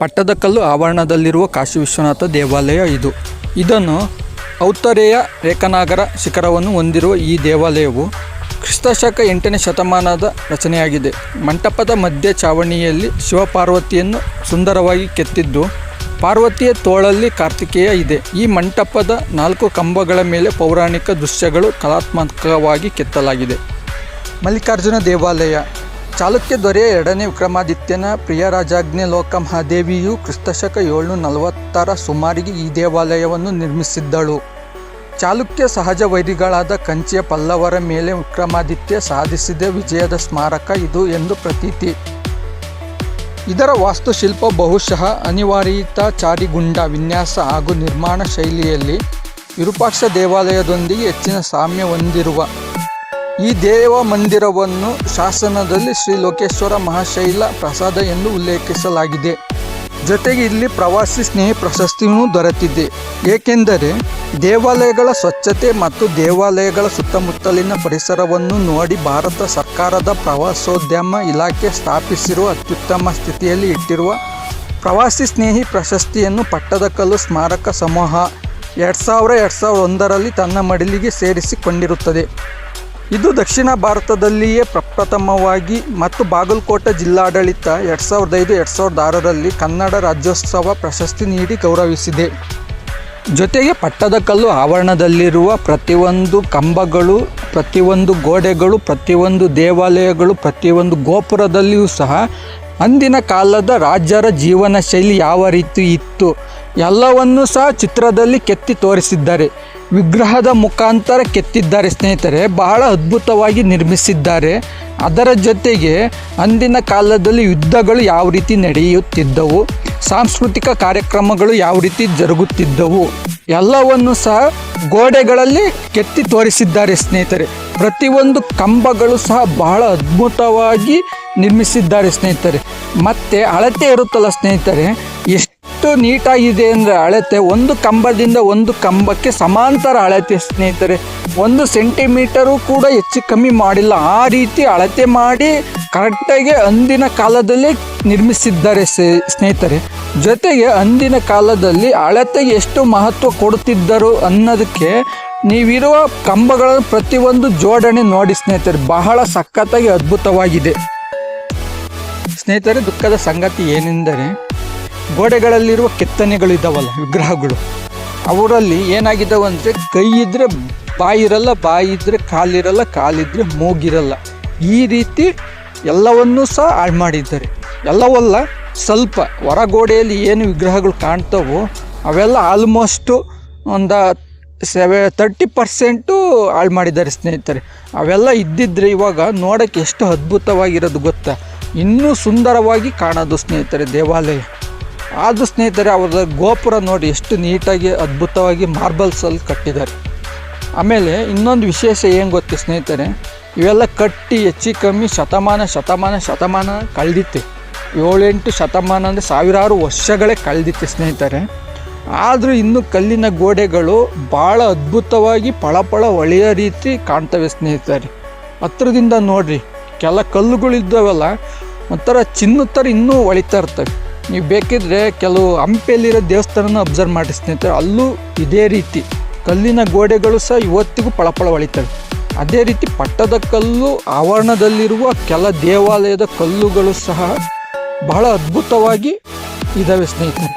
ಪಟ್ಟದಕಲ್ಲು ಆವರಣದಲ್ಲಿರುವ ಕಾಶಿ ವಿಶ್ವನಾಥ ದೇವಾಲಯ ಇದು. ಇದನ್ನು ಔತ್ತರೇಯ ರೇಖನಾಗರ ಶಿಖರವನ್ನು ಹೊಂದಿರುವ ಈ ದೇವಾಲಯವು ಕ್ರಿಸ್ತಶಕ ಎಂಟನೇ ಶತಮಾನದ ರಚನೆಯಾಗಿದೆ. ಮಂಟಪದ ಮಧ್ಯ ಚಾವಣಿಯಲ್ಲಿ ಶಿವಪಾರ್ವತಿಯನ್ನು ಸುಂದರವಾಗಿ ಕೆತ್ತಿದ್ದು, ಪಾರ್ವತಿಯ ತೋಳಲ್ಲಿ ಕಾರ್ತಿಕೇಯ ಇದೆ. ಈ ಮಂಟಪದ ನಾಲ್ಕು ಕಂಬಗಳ ಮೇಲೆ ಪೌರಾಣಿಕ ದೃಶ್ಯಗಳು ಕಲಾತ್ಮಕವಾಗಿ ಕೆತ್ತಲಾಗಿದೆ. ಮಲ್ಲಿಕಾರ್ಜುನ ದೇವಾಲಯ. ಚಾಲುಕ್ಯ ದೊರೆಯ ಎರಡನೇ ವಿಕ್ರಮಾದಿತ್ಯನ ಪ್ರಿಯರಾಜಾಜ್ಞೆ ಲೋಕಮಹಾದೇವಿಯು ಕ್ರಿಸ್ತಶಕ ಏಳ್ನೂರ ನಲವತ್ತರ ಸುಮಾರಿಗೆ ಈ ದೇವಾಲಯವನ್ನು ನಿರ್ಮಿಸಿದ್ದಳು. ಚಾಲುಕ್ಯ ಸಹಜ ವೈರಿಗಳಾದ ಕಂಚಿಯ ಪಲ್ಲವರ ಮೇಲೆ ವಿಕ್ರಮಾದಿತ್ಯ ಸಾಧಿಸಿದ ವಿಜಯದ ಸ್ಮಾರಕ ಇದು ಎಂದು ಪ್ರತೀತಿ. ಇದರ ವಾಸ್ತುಶಿಲ್ಪ ಬಹುಶಃ ಅನಿವಾರ್ಯತಾಚಾರಿಗುಂಡ ವಿನ್ಯಾಸ ಹಾಗೂ ನಿರ್ಮಾಣ ಶೈಲಿಯಲ್ಲಿ ವಿರೂಪಾಕ್ಷ ದೇವಾಲಯದೊಂದಿಗೆ ಹೆಚ್ಚಿನ ಸಾಮ್ಯ ಹೊಂದಿರುವ ಈ ದೇವ ಮಂದಿರವನ್ನು ಶಾಸನದಲ್ಲಿ ಶ್ರೀ ಲೋಕೇಶ್ವರ ಮಹಾಶೈಲ ಪ್ರಸಾದ ಎಂದು ಉಲ್ಲೇಖಿಸಲಾಗಿದೆ. ಜೊತೆಗೆ ಇಲ್ಲಿ ಪ್ರವಾಸಿ ಸ್ನೇಹಿ ಪ್ರಶಸ್ತಿಯೂ ದೊರೆತಿದೆ. ಏಕೆಂದರೆ ದೇವಾಲಯಗಳ ಸ್ವಚ್ಛತೆ ಮತ್ತು ದೇವಾಲಯಗಳ ಸುತ್ತಮುತ್ತಲಿನ ಪರಿಸರವನ್ನು ನೋಡಿ ಭಾರತ ಸರ್ಕಾರದ ಪ್ರವಾಸೋದ್ಯಮ ಇಲಾಖೆ ಸ್ಥಾಪಿಸಿರುವ ಅತ್ಯುತ್ತಮ ಸ್ಥಿತಿಯಲ್ಲಿ ಇಟ್ಟಿರುವ ಪ್ರವಾಸಿ ಸ್ನೇಹಿ ಪ್ರಶಸ್ತಿಯನ್ನು ಪಟ್ಟದಕಲ್ಲು ಸ್ಮಾರಕ ಸಮೂಹ ಎರಡು ಸಾವಿರ ಎರಡು ಸಾವಿರದ ಒಂದರಲ್ಲಿ ತನ್ನ ಮಡಿಲಿಗೆ ಸೇರಿಸಿಕೊಂಡಿರುತ್ತದೆ. ಇದು ದಕ್ಷಿಣ ಭಾರತದಲ್ಲಿಯೇ ಪ್ರಪ್ರಥಮವಾಗಿ ಮತ್ತು ಬಾಗಲಕೋಟೆ ಜಿಲ್ಲಾಡಳಿತ ಎರಡು ಸಾವಿರದ ಐದು, ಎರಡು ಸಾವಿರದ ಆರರಲ್ಲಿ ಕನ್ನಡ ರಾಜ್ಯೋತ್ಸವ ಪ್ರಶಸ್ತಿ ನೀಡಿ ಗೌರವಿಸಿದೆ. ಜೊತೆಗೆ ಪಟ್ಟದಕಲ್ಲು ಆವರಣದಲ್ಲಿರುವ ಪ್ರತಿಯೊಂದು ಕಂಬಗಳು, ಪ್ರತಿಯೊಂದು ಗೋಡೆಗಳು, ಪ್ರತಿಯೊಂದು ದೇವಾಲಯಗಳು, ಪ್ರತಿಯೊಂದು ಗೋಪುರದಲ್ಲಿಯೂ ಸಹ ಅಂದಿನ ಕಾಲದ ರಾಜರ ಜೀವನ ಶೈಲಿ ಯಾವ ರೀತಿ ಇತ್ತು, ಎಲ್ಲವನ್ನೂ ಸಹ ಚಿತ್ರದಲ್ಲಿ ಕೆತ್ತಿ ತೋರಿಸಿದ್ದಾರೆ. ವಿಗ್ರಹದ ಮುಖಾಂತರ ಕೆತ್ತಿದ್ದಾರೆ ಸ್ನೇಹಿತರೆ, ಬಹಳ ಅದ್ಭುತವಾಗಿ ನಿರ್ಮಿಸಿದ್ದಾರೆ. ಅದರ ಜೊತೆಗೆ ಅಂದಿನ ಕಾಲದಲ್ಲಿ ಯುದ್ಧಗಳು ಯಾವ ರೀತಿ ನಡೆಯುತ್ತಿದ್ದವು, ಸಾಂಸ್ಕೃತಿಕ ಕಾರ್ಯಕ್ರಮಗಳು ಯಾವ ರೀತಿ ಜರುಗುತ್ತಿದ್ದವು, ಎಲ್ಲವನ್ನು ಸಹ ಗೋಡೆಗಳಲ್ಲಿ ಕೆತ್ತಿ ತೋರಿಸಿದ್ದಾರೆ ಸ್ನೇಹಿತರೆ. ಪ್ರತಿಯೊಂದು ಕಂಬಗಳು ಸಹ ಬಹಳ ಅದ್ಭುತವಾಗಿ ನಿರ್ಮಿಸಿದ್ದಾರೆ ಸ್ನೇಹಿತರೆ. ಮತ್ತು ಅಳತೆ ಇರುತ್ತಲ್ಲ ಸ್ನೇಹಿತರೆ, ಎಷ್ಟು ನೀಟಾಗಿದೆ ಅಂದರೆ ಅಳತೆ, ಒಂದು ಕಂಬದಿಂದ ಒಂದು ಕಂಬಕ್ಕೆ ಸಮಾಂತರ ಅಳತೆ ಸ್ನೇಹಿತರೆ. ಒಂದು ಸೆಂಟಿಮೀಟರು ಕೂಡ ಹೆಚ್ಚು ಕಮ್ಮಿ ಮಾಡಿಲ್ಲ. ಆ ರೀತಿ ಅಳತೆ ಮಾಡಿ ಕರೆಕ್ಟಾಗಿ ಅಂದಿನ ಕಾಲದಲ್ಲಿ ನಿರ್ಮಿಸಿದ್ದಾರೆ ಸ್ನೇಹಿತರೆ. ಜೊತೆಗೆ ಅಂದಿನ ಕಾಲದಲ್ಲಿ ಅಳತೆಗೆ ಎಷ್ಟು ಮಹತ್ವ ಕೊಡುತ್ತಿದ್ದರು ಅನ್ನೋದಕ್ಕೆ ನೀವಿರುವ ಕಂಬಗಳ ಪ್ರತಿಯೊಂದು ಜೋಡಣೆ ನೋಡಿ ಸ್ನೇಹಿತರೆ. ಬಹಳ ಸಖತ್ತಾಗಿ ಅದ್ಭುತವಾಗಿದೆ. ಸ್ನೇಹಿತರೆ, ದುಃಖದ ಸಂಗತಿ ಏನೆಂದರೆ ಗೋಡೆಗಳಲ್ಲಿರುವ ಕೆತ್ತನೆಗಳು ಇದ್ದಾವಲ್ಲ ವಿಗ್ರಹಗಳು. ಅವರಲ್ಲಿ ಏನಾಗಿದ್ದಾವೆ ಅಂದರೆ ಕೈ ಇದ್ದರೆ ಬಾಯಿ ಇರಲ್ಲ ಬಾಯಿ ಇದ್ದರೆ ಕಾಲಿರಲ್ಲ, ಕಾಲಿದ್ರೆ ಮೂಗಿರಲ್ಲ. ಈ ರೀತಿ ಎಲ್ಲವನ್ನೂ ಸಹ ಹಾಳು ಮಾಡಿದ್ದಾರೆ. ಎಲ್ಲವಲ್ಲ, ಸ್ವಲ್ಪ ಹೊರಗೋಡೆಯಲ್ಲಿ ಏನು ವಿಗ್ರಹಗಳು ಕಾಣ್ತಾವೋ ಅವೆಲ್ಲ ಆಲ್ಮೋಸ್ಟು ಒಂದು ಸೆವೆ ತರ್ಟಿ ಪರ್ಸೆಂಟು ಹಾಳು ಮಾಡಿದ್ದಾರೆ ಸ್ನೇಹಿತರೆ. ಅವೆಲ್ಲ ಇದ್ದಿದ್ರೆ ಇವಾಗ ನೋಡೋಕ್ಕೆ ಎಷ್ಟು ಅದ್ಭುತವಾಗಿರೋದು ಗೊತ್ತಾ? ಇನ್ನೂ ಸುಂದರವಾಗಿ ಕಾಣೋದು ಸ್ನೇಹಿತರೆ ದೇವಾಲಯ. ಆದರೂ ಸ್ನೇಹಿತರೆ ಅವರ ಗೋಪುರ ನೋಡಿ ಎಷ್ಟು ನೀಟಾಗಿ, ಅದ್ಭುತವಾಗಿ ಮಾರ್ಬಲ್ಸಲ್ಲಿ ಕಟ್ಟಿದ್ದಾರೆ. ಆಮೇಲೆ ಇನ್ನೊಂದು ವಿಶೇಷ ಏನು ಗೊತ್ತು ಸ್ನೇಹಿತರೆ, ಇವೆಲ್ಲ ಕಟ್ಟಿ ಹೆಚ್ಚು ಕಮ್ಮಿ ಶತಮಾನ ಶತಮಾನ ಶತಮಾನ ಕಳೆದಿತ್ತು. ಏಳೆಂಟು ಶತಮಾನ ಅಂದರೆ ಸಾವಿರಾರು ವರ್ಷಗಳೇ ಕಳೆದಿತ್ತು ಸ್ನೇಹಿತರೆ. ಆದರೂ ಇನ್ನು ಕಲ್ಲಿನ ಗೋಡೆಗಳು ಭಾಳ ಅದ್ಭುತವಾಗಿ ಪಳಪಳ ಒಳೆಯ ರೀತಿ ಕಾಣ್ತವೆ ಸ್ನೇಹಿತರೆ. ಹತ್ರದಿಂದ ನೋಡ್ರಿ, ಕೆಲ ಕಲ್ಲುಗಳಿದ್ದಾವೆಲ್ಲ, ಒಂಥರ ಚಿನ್ನ ಥರ ಇನ್ನೂ ಒಳಿತಾ ಇರ್ತವೆ. ನೀವು ಬೇಕಿದ್ರೆ ಕೆಲವು ಹಂಪಿಯಲ್ಲಿರೋ ದೇವಸ್ಥಾನನ ಅಬ್ಸರ್ವ್ ಮಾಡಿ ಸ್ನೇಹಿತರೆ, ಅಲ್ಲೂ ಇದೇ ರೀತಿ. ಕಲ್ಲಿನ ಗೋಡೆಗಳು ಸಹ ಇವತ್ತಿಗೂ ಪಳಪಳ ಹೊಳಿತವೆ ಅದೇ ರೀತಿ ಪಟ್ಟದ ಕಲ್ಲು, ಆವರಣದಲ್ಲಿರುವ ಕೆಲ ದೇವಾಲಯದ ಕಲ್ಲುಗಳು ಸಹ ಬಹಳ ಅದ್ಭುತವಾಗಿ ಇದ್ದಾವೆ ಸ್ನೇಹಿತರೆ.